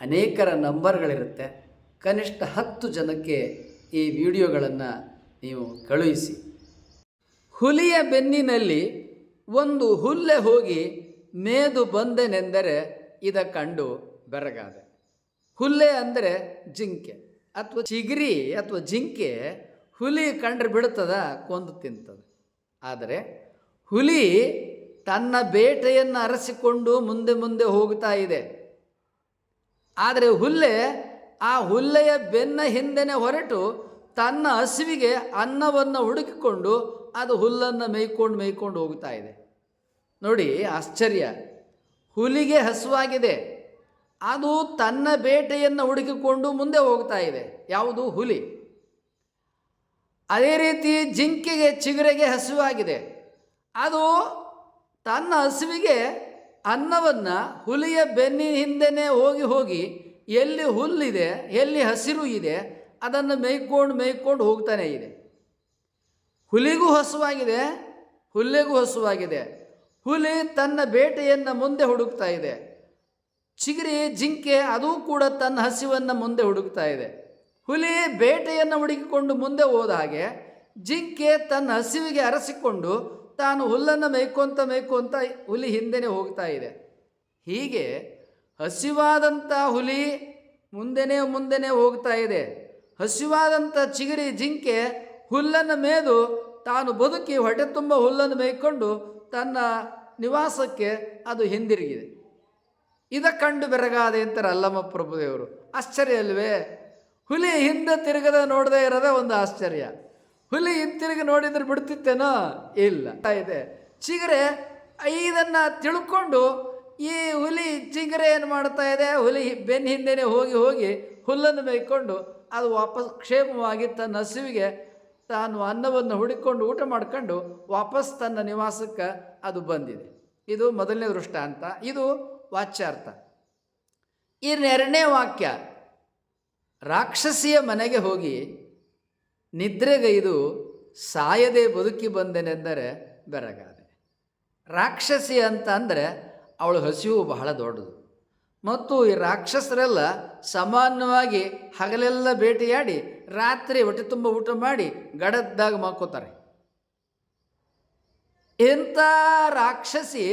ಅನೇಕರ ನಂಬರ್ಗಳಿರುತ್ತೆ. ಕನಿಷ್ಠ ಹತ್ತು ಜನಕ್ಕೆ ಈ ವಿಡಿಯೋಗಳನ್ನು ನೀವು ಕಳುಹಿಸಿ. ಹುಲಿಯ ಬೆನ್ನಿನಲ್ಲಿ ಒಂದು ಹುಲ್ಲೆ ಹೋಗಿ ಮೇದು ಬಂದೆನೆಂದರೆ ಇದ ಕಂಡು ಬೆರಗಾದೆ. ಹುಲ್ಲೆ ಅಂದರೆ ಜಿಂಕೆ ಅಥವಾ ಚಿಗಿರಿ ಅಥವಾ ಜಿಂಕೆ ಹುಲಿ ಕಂಡ್ರೆ ಬಿಡುತ್ತದ ಕೊಂದು ತಿಂತದೆ. ಆದರೆ ಹುಲಿ ತನ್ನ ಬೇಟೆಯನ್ನು ಅರಸಿಕೊಂಡು ಮುಂದೆ ಮುಂದೆ ಹೋಗ್ತಾ ಇದೆ. ಆದರೆ ಹುಲ್ಲೆ, ಆ ಹುಲ್ಲೆಯ ಬೆನ್ನ ಹಿಂದೆನೆ ಹೊರಟು ತನ್ನ ಹಸಿವಿಗೆ ಅನ್ನವನ್ನು ಹುಡುಕಿಕೊಂಡು ಅದು ಹುಲ್ಲನ್ನು ಮೇಯ್ಕೊಂಡು ಮೇಯ್ಕೊಂಡು ಹೋಗ್ತಾ ಇದೆ. ನೋಡಿ, ಆಶ್ಚರ್ಯ. ಹುಲಿಗೆ ಹಸುವಾಗಿದೆ. ಅದು ತನ್ನ ಬೇಟೆಯನ್ನು ಹುಡುಕಿಕೊಂಡು ಮುಂದೆ ಹೋಗ್ತಾ ಇದೆ. ಯಾವುದು? ಹುಲಿ. ಅದೇ ರೀತಿ ಜಿಂಕೆಗೆ ಚಿಗುರೆಗೆ ಹಸುವಾಗಿದೆ. ಅದು ತನ್ನ ಹಸುವಿಗೆ ಅನ್ನವನ್ನು ಹುಲಿಯ ಬೆನ್ನಿ ಹಿಂದೆನೇ ಹೋಗಿ ಹೋಗಿ ಎಲ್ಲಿ ಹುಲ್ಲಿದೆ, ಎಲ್ಲಿ ಹಸಿರು ಇದೆ, ಅದನ್ನು ಮೇಯ್ಕೊಂಡು ಮೇಯ್ಕೊಂಡು ಹೋಗ್ತಾನೆ ಇದೆ. ಹುಲಿಗೂ ಹಸುವಾಗಿದೆ, ಹುಲ್ಲಿಗೂ ಹಸುವಾಗಿದೆ. ಹುಲಿ ತನ್ನ ಬೇಟೆಯನ್ನು ಮುಂದೆ ಹುಡುಕ್ತಾ ಇದೆ. ಚಿಗರಿ, ಜಿಂಕೆ, ಅದು ಕೂಡ ತನ್ನ ಹಸಿವನ್ನು ಮುಂದೆ ಹುಡುಕ್ತಾ ಇದೆ. ಹುಲಿ ಬೇಟೆಯನ್ನು ಹುಡುಕಿಕೊಂಡು ಮುಂದೆ ಹೋದ ಹಾಗೆ ಜಿಂಕೆ ತನ್ನ ಹಸಿವಿಗೆ ಅರಸಿಕೊಂಡು ತಾನು ಹುಲ್ಲನ್ನು ಮೇಯ್ಕೊಂತ ಮೇಯ್ಕೊಂತ ಹುಲಿ ಹಿಂದೆನೆ ಹೋಗ್ತಾ ಇದೆ. ಹೀಗೆ ಹಸಿವಾದಂಥ ಹುಲಿ ಮುಂದೆನೇ ಮುಂದೆನೇ ಹೋಗ್ತಾ ಇದೆ. ಹಸಿವಾದಂಥ ಚಿಗರಿ ಜಿಂಕೆ ಹುಲ್ಲನ್ನು ಮೇದು ತಾನು ಬದುಕಿ ಹೊಟ್ಟೆ ತುಂಬ ಹುಲ್ಲನ್ನು ಮೇಯ್ಕೊಂಡು ತನ್ನ ನಿವಾಸಕ್ಕೆ ಅದು ಹಿಂದಿರುಗಿದೆ. ಇದ ಕಂಡು ಬೆರಗಾದೆ ಅಂತಾರೆ ಅಲ್ಲಮ್ಮ ಪ್ರಭುದೇವರು. ಆಶ್ಚರ್ಯ ಅಲ್ವೇ? ಹುಲಿ ಹಿಂದೆ ತಿರುಗದ ನೋಡದೆ ಇರೋದೇ ಒಂದು ಆಶ್ಚರ್ಯ. ಹುಲಿ ಹಿಂತಿರುಗಿ ನೋಡಿದ್ರೆ ಬಿಡ್ತಿತ್ತೇನೋ? ಇಲ್ಲ. ಇದೆ. ಚಿಗರೆ, ಐದನ್ನ ತಿಳ್ಕೊಂಡು ಈ ಹುಲಿ ಚಿಗರೆ ಏನು ಮಾಡ್ತಾ ಇದೆ? ಹುಲಿ ಬೆನ್ನ ಹಿಂದೆನೇ ಹೋಗಿ ಹೋಗಿ ಹುಲ್ಲನ್ನು ಮೇಯ್ಕೊಂಡು ಅದು ವಾಪಸ್ ಕ್ಷೇಮವಾಗಿ ತನ್ನ ಹಸಿವಿಗೆ ತಾನು ಅನ್ನವನ್ನು ಹುಡುಕೊಂಡು ಊಟ ಮಾಡ್ಕೊಂಡು ವಾಪಸ್ ತನ್ನ ನಿವಾಸಕ್ಕೆ ಅದು ಬಂದಿದೆ. ಇದು ಮೊದಲನೇ ದೃಷ್ಟಾಂತ ಇದು ವಾಚ್ಯಾರ್ಥ. ಇನ್ನೆರಡನೇ ವಾಕ್ಯ, ರಾಕ್ಷಸಿಯ ಮನೆಗೆ ಹೋಗಿ ನಿದ್ರೆಗೈದು ಸಾಯದೆ ಬದುಕಿ ಬಂದೆನೆಂದರೆ ಬೆರಗಾದೆ. ರಾಕ್ಷಸಿ ಅಂತ ಅಂದರೆ ಅವಳು ಹಸಿವು ಬಹಳ ದೊಡ್ಡದು. ಮತ್ತು ಈ ರಾಕ್ಷಸರೆಲ್ಲ ಸಾಮಾನ್ಯವಾಗಿ ಹಗಲೆಲ್ಲ ಬೇಟೆಯಾಡಿ ರಾತ್ರಿ ಹೊಟ್ಟೆ ತುಂಬ ಊಟ ಮಾಡಿ ಗಡದ್ದಾಗ ಮಾಕೋತಾರೆ ಎಂಥ ರಾಕ್ಷಸಿ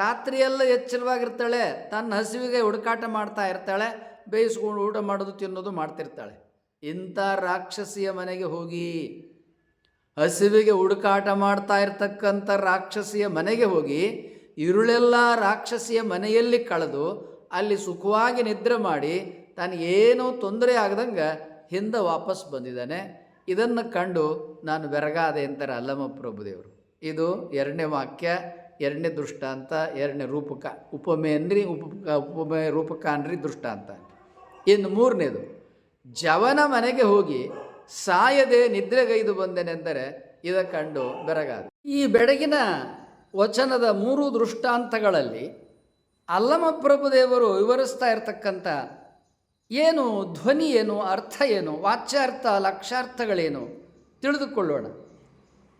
ರಾತ್ರಿಯೆಲ್ಲ ಎಚ್ಚರವಾಗಿರ್ತಾಳೆ, ತನ್ನ ಹಸಿವಿಗೆ ಹುಡುಕಾಟ ಮಾಡ್ತಾ ಇರ್ತಾಳೆ, ಬೇಯಿಸ್ಕೊಂಡು ಊಟ ಮಾಡೋದು ತಿನ್ನೋದು ಮಾಡ್ತಿರ್ತಾಳೆ. ಇಂಥ ರಾಕ್ಷಸಿಯ ಮನೆಗೆ ಹೋಗಿ ಹಸಿವಿಗೆ ಹುಡುಕಾಟ ಮಾಡ್ತಾ ಇರ್ತಕ್ಕಂಥ ರಾಕ್ಷಸಿಯ ಮನೆಗೆ ಹೋಗಿ ಇರುಳೆಲ್ಲ ರಾಕ್ಷಸಿಯ ಮನೆಯಲ್ಲಿ ಕಳೆದು ಅಲ್ಲಿ ಸುಖವಾಗಿ ನಿದ್ರೆ ಮಾಡಿ ತನಗೇನೂ ತೊಂದರೆ ಆಗದಂಗೆ ಹಿಂದೆ ವಾಪಸ್ ಬಂದಿದ್ದಾನೆ. ಇದನ್ನು ಕಂಡು ನಾನು ಬೆರಗಾದೆ ಅಂತಾರೆ ಅಲ್ಲಮ್ಮ ಪ್ರಭುದೇವರು. ಇದು ಎರಡನೇ ವಾಕ್ಯ, ಎರಡನೇ ದೃಷ್ಟಾಂತ, ಎರಡನೇ ರೂಪಕ. ಉಪಮೆ ಅಂದ್ರಿ ಉಪ ಉಪಮೆ ರೂಪಕ ಅಂದ್ರಿ ದೃಷ್ಟಾಂತ. ಇನ್ನು ಮೂರನೇದು. ಜವನ ಮನೆಗೆ ಹೋಗಿ ಸಾಯದೆ ನಿದ್ರೆಗೈದು ಬಂದೆನೆಂದರೆ ಇದ ಕಂಡು ಬೆರಗಾದ. ಈ ಬೆಳಗಿನ ವಚನದ ಮೂರು ದೃಷ್ಟಾಂತಗಳಲ್ಲಿ ಅಲ್ಲಮ ಪ್ರಭುದೇವರು ವಿವರಿಸ್ತಾ ಇರತಕ್ಕಂಥ ಏನು, ಧ್ವನಿ ಏನು, ಅರ್ಥ ಏನು, ವಾಚ್ಯಾರ್ಥ, ಲಕ್ಷಾರ್ಥಗಳೇನು ತಿಳಿದುಕೊಳ್ಳೋಣ.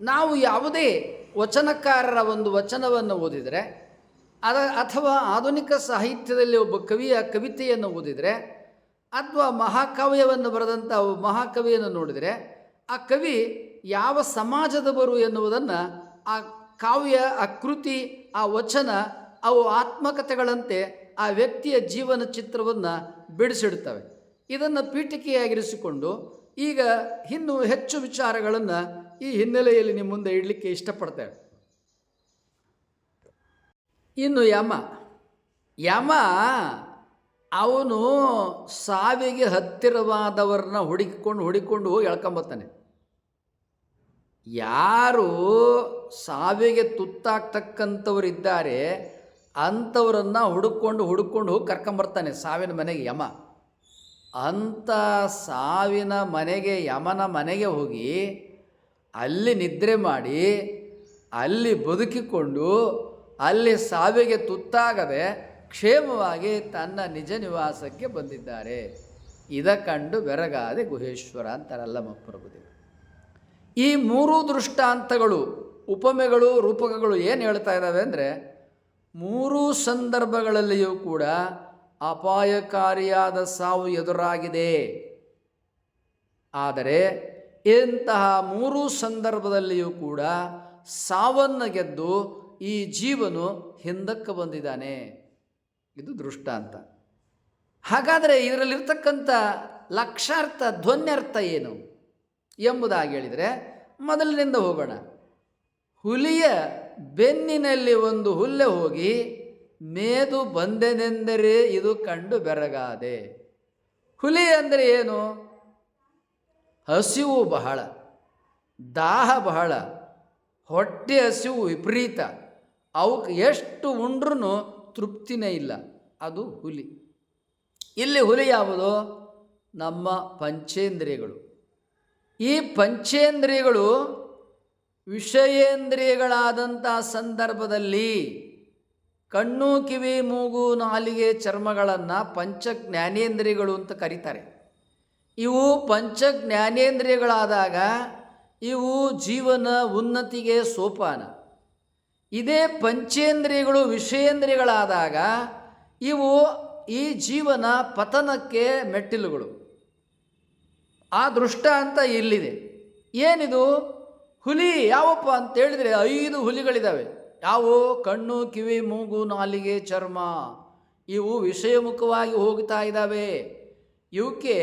ನಾವು ಯಾವುದೇ ವಚನಕಾರರ ಒಂದು ವಚನವನ್ನು ಓದಿದರೆ, ಅದ ಅಥವಾ ಆಧುನಿಕ ಸಾಹಿತ್ಯದಲ್ಲಿ ಒಬ್ಬ ಕವಿಯ ಕವಿತೆಯನ್ನು ಓದಿದರೆ ಅಥವಾ ಮಹಾಕಾವ್ಯವನ್ನು ಬರೆದಂಥ ಮಹಾಕವಿಯನ್ನು ನೋಡಿದರೆ ಆ ಕವಿ ಯಾವ ಸಮಾಜದವರು ಎನ್ನುವುದನ್ನು, ಆ ಕಾವ್ಯ, ಆ ಕೃತಿ, ಆ ವಚನ, ಅವು ಆತ್ಮಕಥೆಗಳಂತೆ ಆ ವ್ಯಕ್ತಿಯ ಜೀವನ ಚಿತ್ರವನ್ನು ಬಿಡಿಸಿಡ್ತವೆ ಇದನ್ನು ಪೀಠಿಕೆಯಾಗಿರಿಸಿಕೊಂಡು ಈಗ ಇನ್ನೂ ಹೆಚ್ಚು ವಿಚಾರಗಳನ್ನು ಈ ಹಿನ್ನೆಲೆಯಲ್ಲಿ ನಿಮ್ಮ ಮುಂದೆ ಇಡಲಿಕ್ಕೆ ಇಷ್ಟಪಡ್ತೇವೆ. ಇನ್ನು ಯಮ. ಯಮ ಅವನು ಸಾವಿಗೆ ಹತ್ತಿರವಾದವ್ರನ್ನ ಹುಡುಕಿಕೊಂಡು ಹುಡುಕಿಕೊಂಡು ಹೋಗಿ ಎಳ್ಕೊಂಬತ್ತಾನೆ. ಯಾರು ಸಾವಿಗೆ ತುತ್ತಾಗ್ತಕ್ಕಂಥವರಿದ್ದಾರೆ ಅಂಥವ್ರನ್ನು ಹುಡುಕೊಂಡು ಹುಡುಕೊಂಡು ಹೋಗಿ ಕರ್ಕೊಂಬರ್ತಾನೆ ಸಾವಿನ ಮನೆಗೆ ಯಮ. ಅಂಥ ಸಾವಿನ ಮನೆಗೆ ಯಮನ ಮನೆಗೆ ಹೋಗಿ ಅಲ್ಲಿ ನಿದ್ರೆ ಮಾಡಿ, ಅಲ್ಲಿ ಬದುಕಿಕೊಂಡು, ಅಲ್ಲಿ ಸಾವಿಗೆ ತುತ್ತಾಗದೆ ಕ್ಷೇಮವಾಗಿ ತನ್ನ ನಿಜ ನಿವಾಸಕ್ಕೆ ಬಂದಿದ್ದಾರೆ. ಇದ ಕಂಡು ಬೆರಗಾದೆ ಗುಹೇಶ್ವರ ಅಂತಾರಲ್ಲ ಮಪ್ರಭುದೇವ ಈ ಮೂರು ದೃಷ್ಟಾಂತಗಳು, ಉಪಮೆಗಳು, ರೂಪಕಗಳು ಏನು ಹೇಳ್ತಾ ಇದ್ದಾವೆ ಅಂದರೆ, ಮೂರೂ ಸಂದರ್ಭಗಳಲ್ಲಿಯೂ ಕೂಡ ಅಪಾಯಕಾರಿಯಾದ ಸಾವು ಎದುರಾಗಿದೆ. ಆದರೆ ಇಂತಹ ಮೂರೂ ಸಂದರ್ಭದಲ್ಲಿಯೂ ಕೂಡ ಸಾವನ್ನು ಗೆದ್ದು ಈ ಜೀವನು ಹಿಂದಕ್ಕೆ ಬಂದಿದ್ದಾನೆ. ಇದು ದೃಷ್ಟಾಂತ ಹಾಗಾದರೆ ಇದರಲ್ಲಿರ್ತಕ್ಕಂಥ ಲಕ್ಷಾರ್ಥ ಧ್ವನ್ಯರ್ಥ ಏನು ಎಂಬುದಾಗಿ ಹೇಳಿದರೆ ಮೊದಲಿನಿಂದ ಹೋಗೋಣ. ಹುಲಿಯ ಬೆನ್ನಿನಲ್ಲಿ ಒಂದು ಹುಲ್ಲೆ ಹೋಗಿ ಮೇದು ಬಂದೆನೆಂದರೆ ಇದು ಕಂಡು ಬೆರಗಾದೆ. ಹುಲಿ ಅಂದರೆ ಏನು? ಹಸಿವು ಬಹಳ, ದಾಹ ಬಹಳ, ಹೊಟ್ಟೆ ಹಸಿವು ವಿಪರೀತ ಅವಕ್ಕೆ ಎಷ್ಟು ಉಂಡ್ರೂ ತೃಪ್ತಿನೇ ಇಲ್ಲ. ಅದು ಹುಲಿ. ಇಲ್ಲಿ ಹುಲಿ ಯಾವುದು? ನಮ್ಮ ಪಂಚೇಂದ್ರಿಯಗಳು. ಈ ಪಂಚೇಂದ್ರಿಯಗಳು ವಿಷಯೇಂದ್ರಿಯಗಳಾದಂಥ ಸಂದರ್ಭದಲ್ಲಿ ಕಣ್ಣು, ಕಿವಿ, ಮೂಗು, ನಾಲಿಗೆ, ಚರ್ಮಗಳನ್ನು ಪಂಚ ಜ್ಞಾನೇಂದ್ರಿಯಗಳು ಅಂತ ಕರೀತಾರೆ. ಇವು ಪಂಚ ಜ್ಞಾನೇಂದ್ರಿಯಗಳಾದಾಗ ಇವು ಜೀವನ ಉನ್ನತಿಗೆ ಸೋಪಾನ. ಇದೇ ಪಂಚೇಂದ್ರಿಯಗಳು ವಿಷಯೇಂದ್ರಿಯಗಳಾದಾಗ ಇವು ಈ ಜೀವನ ಪತನಕ್ಕೆ ಮೆಟ್ಟಿಲುಗಳು. ಆ ದೃಷ್ಟ ಅಂತ ಇಲ್ಲಿದೆ. ಏನಿದು? ಹುಲಿ ಯಾವಪ್ಪ ಅಂತ ಹೇಳಿದರೆ ಐದು ಹುಲಿಗಳಿದ್ದಾವೆ ಯಾವು ಕಣ್ಣು, ಕಿವಿ, ಮೂಗು, ನಾಲಿಗೆ, ಚರ್ಮ. ಇವು ವಿಷಯಮುಖವಾಗಿ ಹೋಗ್ತಾ ಇದ್ದಾವೆ ಇವಕ್ಕೆ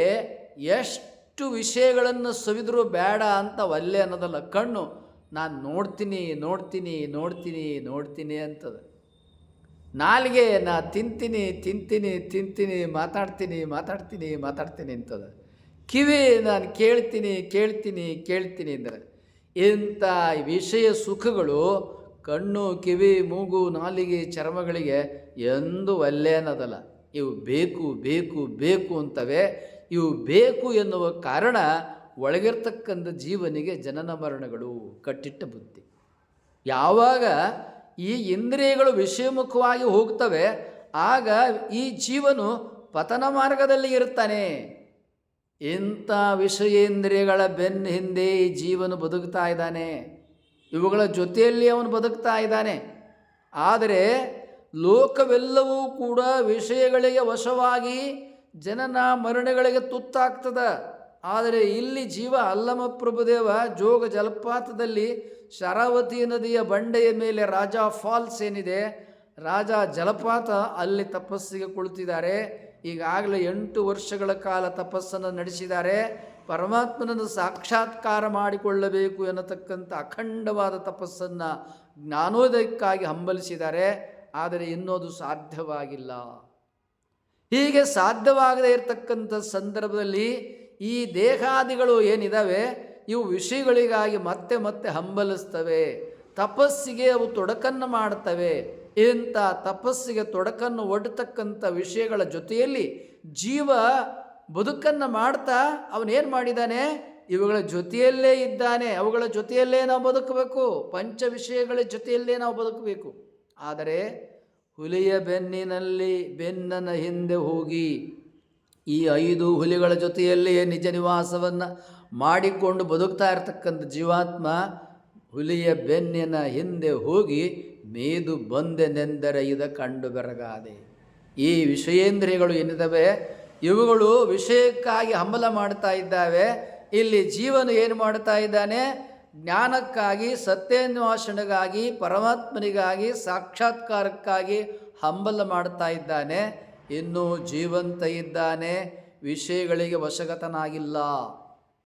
ಎಷ್ಟು ವಿಷಯಗಳನ್ನು ಸವಿದರೂ ಬೇಡ ಅಂತ ಒಲ್ಲೆ ಅನ್ನೋದಲ್ಲ, ಕಣ್ಣು. ನಾನು ನೋಡ್ತೀನಿ ನೋಡ್ತೀನಿ ನೋಡ್ತೀನಿ ನೋಡ್ತೀನಿ ಅಂತದ. ನಾಲಿಗೆ ನಾ ತಿಂತೀನಿ ತಿಂತೀನಿ ತಿಂತೀನಿ, ಮಾತಾಡ್ತೀನಿ ಮಾತಾಡ್ತೀನಿ ಮಾತಾಡ್ತೀನಿ ಅಂತದ. ಕಿವಿ ನಾನು ಕೇಳ್ತೀನಿ ಕೇಳ್ತೀನಿ ಕೇಳ್ತೀನಿ ಅಂದರೆ. ಇಂಥ ವಿಷಯ ಸುಖಗಳು ಕಣ್ಣು, ಕಿವಿ, ಮೂಗು, ನಾಲಿಗೆ, ಚರ್ಮಗಳಿಗೆ ಎಂದು ಒಲ್ಲೆ ಅನ್ನೋದಲ್ಲ. ಇವು ಬೇಕು ಬೇಕು ಬೇಕು ಅಂತವೆ. ಇವು ಬೇಕು ಎನ್ನುವ ಕಾರಣ ಒಳಗಿರ್ತಕ್ಕಂಥ ಜೀವನಿಗೆ ಜನನ ಮರಣಗಳು ಕಟ್ಟಿಟ್ಟ ಬುದ್ಧಿ. ಯಾವಾಗ ಈ ಇಂದ್ರಿಯಗಳು ವಿಷಯಮುಖವಾಗಿ ಹೋಗ್ತವೆ, ಆಗ ಈ ಜೀವನು ಪತನ ಮಾರ್ಗದಲ್ಲಿ ಇರ್ತಾನೆ ಇಂಥ ವಿಷಯೇಂದ್ರಿಯಗಳ ಬೆನ್ನ ಹಿಂದೆ ಈ ಜೀವನು ಬದುಕ್ತಾ ಇದ್ದಾನೆ. ಇವುಗಳ ಜೊತೆಯಲ್ಲಿ ಅವನು ಬದುಕ್ತಾ ಇದ್ದಾನೆ. ಆದರೆ ಲೋಕವೆಲ್ಲವೂ ಕೂಡ ವಿಷಯಗಳಿಗೆ ವಶವಾಗಿ ಜನನ ಮರಣಗಳಿಗೆ ತುತ್ತಾಗ್ತದ. ಆದರೆ ಇಲ್ಲಿ ಜೀವ ಅಲ್ಲಮ ಪ್ರಭುದೇವ ಜೋಗ ಜಲಪಾತದಲ್ಲಿ ಶರಾವತಿ ನದಿಯ ಬಂಡೆಯ ಮೇಲೆ ರಾಜ ಫಾಲ್ಸ್ ಏನಿದೆ, ರಾಜ ಜಲಪಾತ ಅಲ್ಲಿ ತಪಸ್ಸಿಗೆ ಕುಳಿತಿದ್ದಾರೆ. ಈಗಾಗಲೇ ಎಂಟು ವರ್ಷಗಳ ಕಾಲ ತಪಸ್ಸನ್ನು ನಡೆಸಿದ್ದಾರೆ. ಪರಮಾತ್ಮನನ್ನು ಸಾಕ್ಷಾತ್ಕಾರ ಮಾಡಿಕೊಳ್ಳಬೇಕು ಎನ್ನತಕ್ಕಂಥ ಅಖಂಡವಾದ ತಪಸ್ಸನ್ನು ಜ್ಞಾನೋದಯಕ್ಕಾಗಿ ಹಂಬಲಿಸಿದ್ದಾರೆ. ಆದರೆ ಇನ್ನೋದು ಸಾಧ್ಯವಾಗಿಲ್ಲ. ಹೀಗೆ ಸಾಧ್ಯವಾಗದೇ ಇರತಕ್ಕಂಥ ಸಂದರ್ಭದಲ್ಲಿ ಈ ದೇಹಾದಿಗಳು ಏನಿದ್ದಾವೆ ಇವು ವಿಷಯಗಳಿಗಾಗಿ ಮತ್ತೆ ಮತ್ತೆ ಹಂಬಲಿಸ್ತವೆ. ತಪಸ್ಸಿಗೆ ಅವು ತೊಡಕನ್ನು ಮಾಡ್ತವೆ. ಇಂಥ ತಪಸ್ಸಿಗೆ ತೊಡಕನ್ನು ಒಡ್ತಕ್ಕಂಥ ವಿಷಯಗಳ ಜೊತೆಯಲ್ಲಿ ಜೀವ ಬದುಕನ್ನು ಮಾಡ್ತಾ ಅವನೇನು ಮಾಡಿದ್ದಾನೆ? ಇವುಗಳ ಜೊತೆಯಲ್ಲೇ ಇದ್ದಾನೆ. ಅವುಗಳ ಜೊತೆಯಲ್ಲೇ ನಾವು ಬದುಕಬೇಕು. ಪಂಚ ವಿಷಯಗಳ ಜೊತೆಯಲ್ಲೇ ನಾವು ಬದುಕಬೇಕು. ಆದರೆ ಹುಲಿಯ ಬೆನ್ನಿನಲ್ಲಿ ಬೆನ್ನನ ಹಿಂದೆ ಹೋಗಿ ಈ ಐದು ಹುಲಿಗಳ ಜೊತೆಯಲ್ಲಿಯೇ ನಿಜ ನಿವಾಸವನ್ನು ಮಾಡಿಕೊಂಡು ಬದುಕ್ತಾ ಇರತಕ್ಕಂಥ ಜೀವಾತ್ಮ ಹುಲಿಯ ಬೆನ್ನಿನ ಹಿಂದೆ ಹೋಗಿ ಮೇದು ಬಂದೆನೆಂದರೆ ಇದ ಕಂಡು ಬೆರಗಾದೆ. ಈ ವಿಷಯೇಂದ್ರಿಯಗಳು ಏನಿದ್ದಾವೆ ಇವುಗಳು ವಿಷಯಕ್ಕಾಗಿ ಹಂಬಲ ಮಾಡ್ತಾ ಇದ್ದಾವೆ. ಇಲ್ಲಿ ಜೀವನ ಏನು ಮಾಡ್ತಾ ಇದ್ದಾನೆ? ಜ್ಞಾನಕ್ಕಾಗಿ ಸತ್ಯಾನ್ವೇಷಣೆಗಾಗಿ ಪರಮಾತ್ಮನಿಗಾಗಿ, ಸಾಕ್ಷಾತ್ಕಾರಕ್ಕಾಗಿ ಹಂಬಲ ಮಾಡ್ತಾ ಇದ್ದಾನೆ. ಇನ್ನೂ ಜೀವಂತ ಇದ್ದಾನೆ ವಿಷಯಗಳಿಗೆ ವಶಗತನಾಗಿಲ್ಲ.